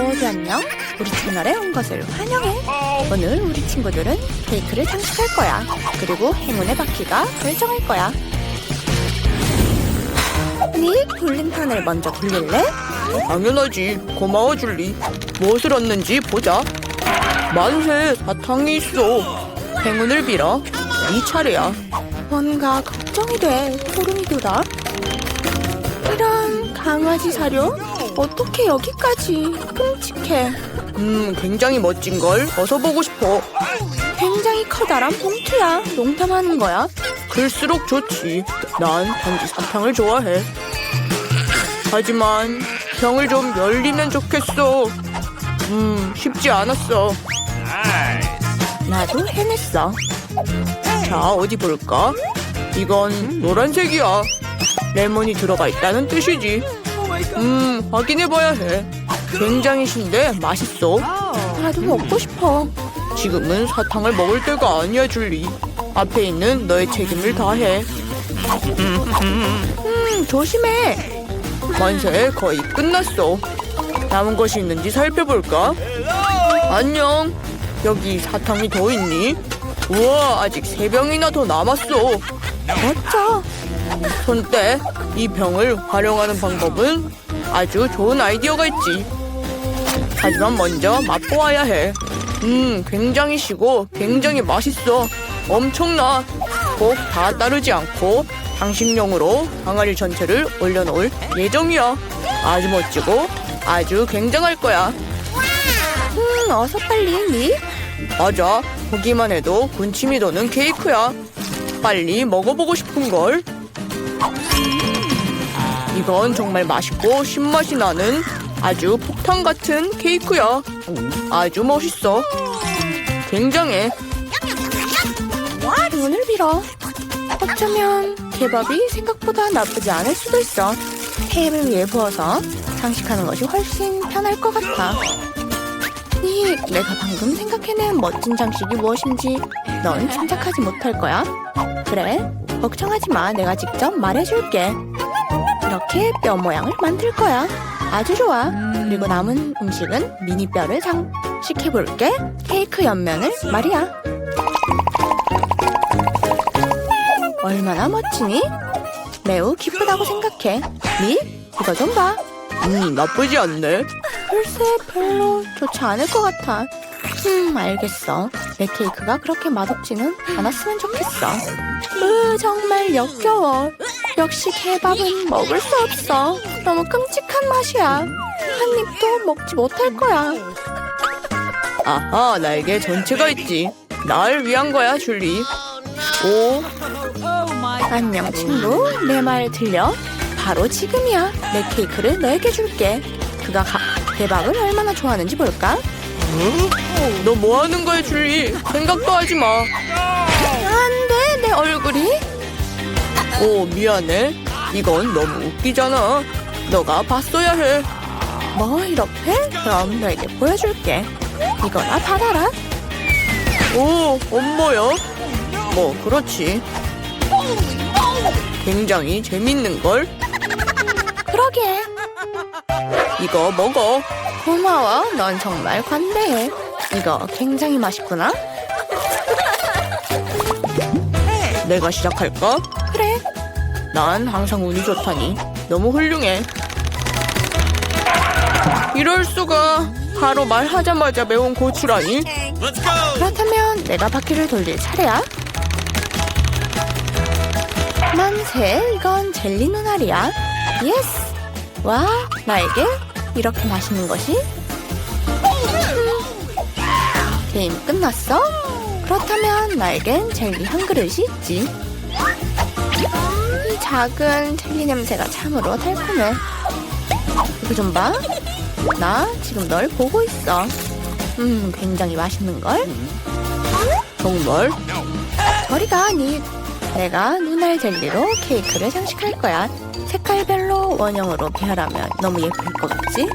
모두 안녕. 우리 채널에 온 것을 환영해. 오늘 우리 친구들은 케이크를 장식할 거야. 그리고 행운의 바퀴가 결정할 거야. 닉 돌림판을 먼저 돌릴래? 당연하지. 고마워 줄리. 무엇을 얻는지 보자. 만세 사탕이 있어. 행운을 빌어. 네 차례야. 뭔가 걱정이 돼. 소름이 돋아. 이런 강아지 사료? 어떻게 여기까지? 끔찍해. 음, 굉장히 멋진 걸 어서 보고 싶어. 굉장히 커다란 봉투야. 농담하는 거야. 클수록 좋지. 난 단지 사탕을 좋아해. 하지만 병을 좀 열리면 좋겠어. 음, 쉽지 않았어. 나도 해냈어. 자, 어디 볼까? 이건 노란색이야. 레몬이 들어가 있다는 뜻이지. 음, 확인해봐야 해. 굉장히 신데 맛있어. 나도 먹고 싶어. 지금은 사탕을 먹을 때가 아니야, 줄리. 앞에 있는 너의 책임을 다해. 음, 조심해. 만세 거의 끝났어. 남은 것이 있는지 살펴볼까? 안녕. 여기 사탕이 더 있니? 우와, 아직 세 병이나 더 남았어. 멋져. 손때 이 병을 활용하는 방법은 아주 좋은 아이디어가 있지. 하지만 먼저 맛보아야 해. 음, 굉장히 시고 굉장히 맛있어. 엄청나. 꼭 다 따르지 않고 당신용으로 항아리 전체를 올려놓을 예정이야. 아주 멋지고 아주 굉장할 거야. 음, 어서 빨리 니. 맞아. 보기만 해도 군침이 도는 케이크야. 빨리 먹어보고 싶은 걸. 이건 정말 맛있고 신맛이 나는 아주 폭탄 같은 케이크야. 아주 멋있어. 굉장해. 행운을 빌어. 어쩌면 케밥이 생각보다 나쁘지 않을 수도 있어. 테이블 위에 부어서 장식하는 것이 훨씬 편할 것 같아. 니, 내가 방금 생각해낸 멋진 장식이 무엇인지 넌 짐작하지 못할 거야. 그래, 걱정하지 마. 내가 직접 말해줄게. 이렇게 뼈 모양을 만들 거야. 아주 좋아. 그리고 남은 음식은 미니 뼈를 장식해볼게. 케이크 옆면을 말이야. 얼마나 멋지니? 매우 기쁘다고 생각해. 니? 이거 좀 봐. 음, 나쁘지 않네. 글쎄 별로 좋지 않을 것 같아. 음 알겠어. 내 케이크가 그렇게 맛없지는 않았으면 좋겠어. 으 정말 역겨워. 역시 케밥은 먹을 수 없어. 너무 끔찍한 맛이야. 한 입도 먹지 못할 거야. 아하, 나에게 전체가 있지. 날 위한 거야, 줄리. 오, 안녕 친구. 내 말 들려? 바로 지금이야. 내 케이크를 너에게 줄게. 그가 가, 케밥을 얼마나 좋아하는지 볼까? 너뭐 하는 거야, 줄리? 생각도 하지 마. 안 돼 내 얼굴이. 오, 미안해. 이건 너무 웃기잖아. 너가 봤어야 해. 뭐 이렇게? 그럼 너에게 보여줄게. 이거나 받아라. 오, 엄마야? 뭐, 그렇지. 굉장히 재밌는걸? 그러게. 이거 먹어. 고마워. 넌 정말 관대해. 이거 굉장히 맛있구나. 내가 시작할까? 그래. 난 항상 운이 좋다니. 너무 훌륭해. 이럴 수가. 바로 말하자마자 매운 고추라니. 그렇다면 내가 바퀴를 돌릴 차례야. 만세, 이건 젤리 눈알이야. 예스. 와, 나에게 이렇게 맛있는 것이? 음. 게임 끝났어? 그렇다면 나에겐 젤리 한 그릇이 있지. 이 작은 젤리 냄새가 참으로 달콤해. 이거 좀 봐. 나 지금 널 보고 있어. 음, 굉장히 맛있는걸? 정말? 저리 가, 니. 내가 눈알 젤리로 케이크를 장식할 거야. 색깔별로 원형으로 배열하면 너무 예쁠 것 같지?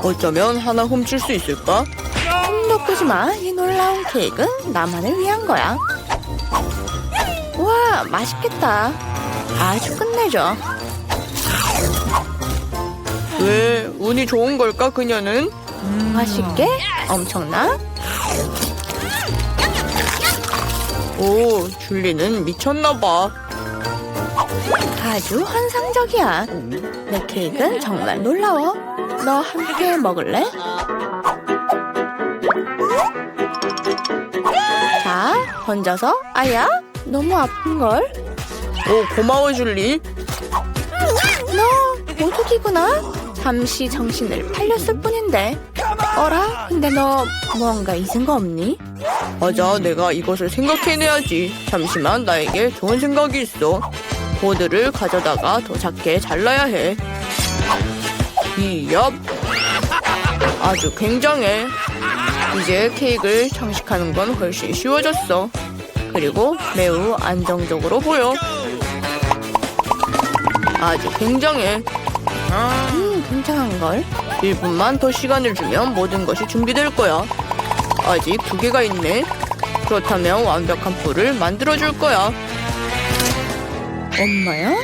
어쩌면 하나 훔칠 수 있을까? 꿈도 꾸지 마. 이 놀라운 케이크는 나만을 위한 거야. 우와, 맛있겠다. 아주 끝내줘. 왜 운이 좋은 걸까 그녀는? 맛있게? 엄청나? 오 줄리는 미쳤나 봐. 아주 환상적이야. 내 케이크는 정말 놀라워. 너 함께 먹을래? 자, 던져서 아야, 너무 아픈걸? 오 고마워 줄리. 너 도둑이구나. 잠시 정신을 팔렸을 뿐인데. 어라? 근데 너 무언가 잊은 거 없니? 맞아 내가 이것을 생각해내야지. 잠시만 나에게 좋은 생각이 있어. 보드를 가져다가 더 작게 잘라야 해. 이얍. 아주 굉장해. 이제 케이크를 장식하는 건 훨씬 쉬워졌어. 그리고 매우 안정적으로 보여. 아주 굉장해. 음, 굉장한걸. 1분만 더 시간을 주면 모든 것이 준비될 거야. 아직 두 개가 있네. 그렇다면 완벽한 풀을 만들어줄 거야. 엄마야?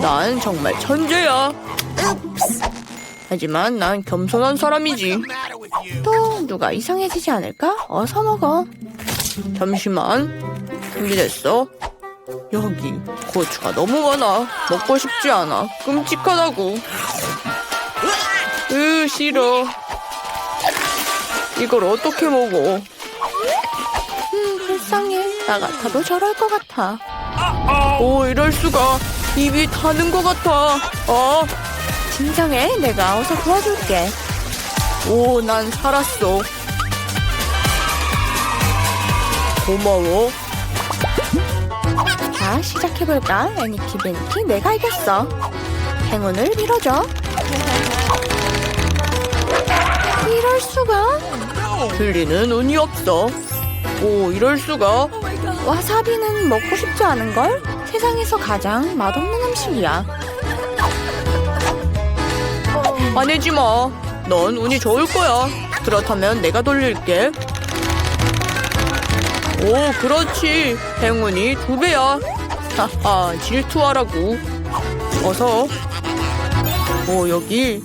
난 정말 천재야. 하지만 난 겸손한 사람이지. 또 누가 이상해지지 않을까? 어서 먹어. 잠시만. 준비됐어? 여기 고추가 너무 많아. 먹고 싶지 않아. 끔찍하다고. 으, 싫어. 이걸 어떻게 먹어? 음, 불쌍해. 나 같아도 저럴 것 같아. 오, 이럴 수가. 입이 타는 것 같아. 아, 진정해. 내가 어서 도와줄게. 오, 난 살았어. 고마워. 자, 시작해볼까? 애니키 베니키 내가 이겼어. 행운을 빌어줘. 이럴 수가? 들리는 운이 없어. 오, 이럴 수가. 와사비는 먹고 싶지 않은 걸? 세상에서 가장 맛없는 음식이야. 화내지 마. 넌 운이 좋을 거야. 그렇다면 내가 돌릴게. 오, 그렇지. 행운이 두 배야. 하하, 질투하라고. 어서. 오, 여기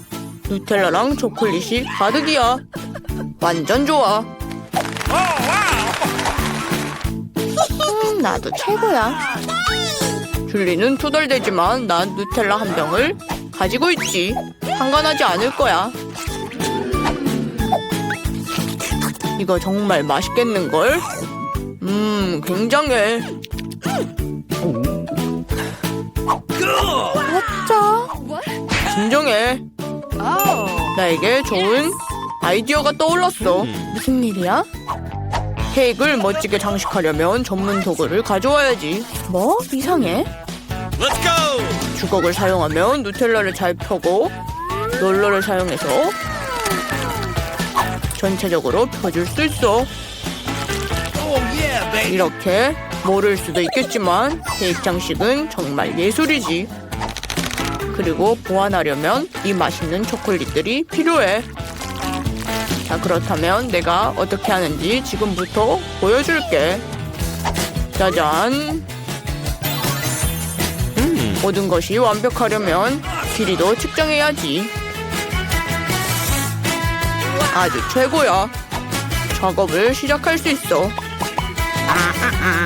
누텔라랑 초콜릿이 가득이야. 완전 좋아. 음, 나도 최고야. 줄리는 투덜대지만 난 누텔라 한 병을 가지고 있지. 상관하지 않을 거야. 이거 정말 맛있겠는걸? 음, 굉장해. 어쩌? 진정해. 나에게 좋은 아이디어가 떠올랐어. 무슨 일이야? 케이크를 멋지게 장식하려면 전문 도구를 가져와야지. 뭐? 이상해? Let's go! 주걱을 사용하면 누텔라를 잘 펴고 롤러를 사용해서 전체적으로 펴줄 수 있어. 이렇게 모를 수도 있겠지만 케이크 장식은 정말 예술이지. 그리고 보완하려면 이 맛있는 초콜릿들이 필요해. 자, 그렇다면 내가 어떻게 하는지 지금부터 보여줄게. 짜잔. 모든 것이 완벽하려면 길이도 측정해야지. 아주 최고야. 작업을 시작할 수 있어.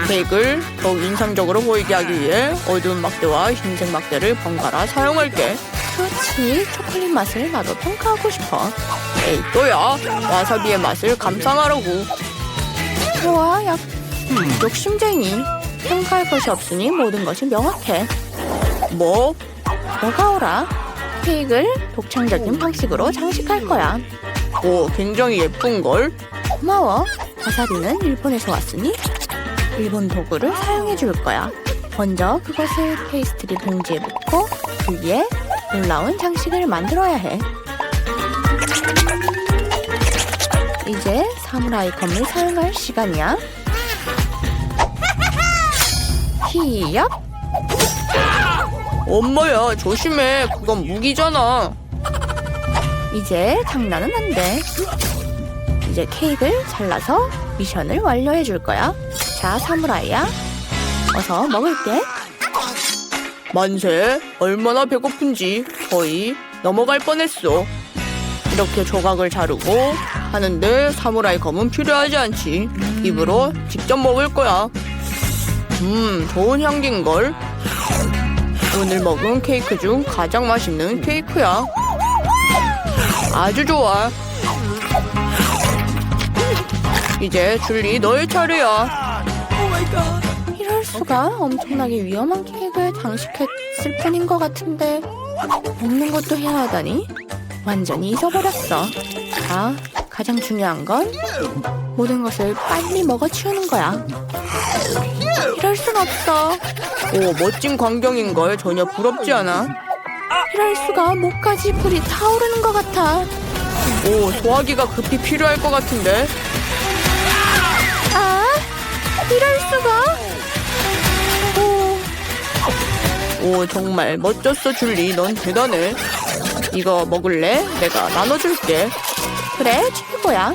케이크를 더욱 인상적으로 보이게 하기 위해 어두운 막대와 흰색 막대를 번갈아 사용할게. 그렇지. 초콜릿 맛을 나도 평가하고 싶어. 에이 또야 와사비의 맛을 감상하라고. 좋아, 약, 욕심쟁이. 평가할 것이 없으니 모든 것이 명확해. 뭐? 너가 오라. 케이크를 독창적인 방식으로 장식할 거야. 오 굉장히 예쁜 걸. 고마워. 와사비는 일본에서 왔으니 일본 도구를 사용해 줄 거야. 먼저 그것을 페이스트리 봉지에 붓고 그 위에 놀라운 장식을 만들어야 해. 이제 사무라이 검을 사용할 시간이야. 히엽! 엄마야 조심해. 그건 무기잖아. 이제 장난은 안 돼. 이제 케이크를 잘라서 미션을 완료해 줄 거야. 자, 사무라이야. 어서 먹을게. 만세. 얼마나 배고픈지 거의 넘어갈 뻔했어. 이렇게 조각을 자르고 하는데 사무라이 검은 필요하지 않지. 입으로 직접 먹을 거야. 음, 좋은 향기인걸. 오늘 먹은 케이크 중 가장 맛있는 케이크야. 아주 좋아. 이제 줄리 너의 차례야. 이럴 수가 엄청나게 위험한 케이크에 장식했을 뿐인 것 같은데 먹는 것도 해야 하다니 완전히 잊어버렸어. 자, 가장 중요한 건 모든 것을 빨리 먹어 치우는 거야. 이럴 순 없어. 오, 멋진 광경인 걸 전혀 부럽지 않아. 이럴 수가 목까지 불이 타오르는 것 같아. 오, 소화기가 급히 필요할 것 같은데. 아, 이럴 수가. 오, 오, 정말 멋졌어, 줄리. 넌 대단해. 이거 먹을래? 내가 나눠줄게. 그래 최고야.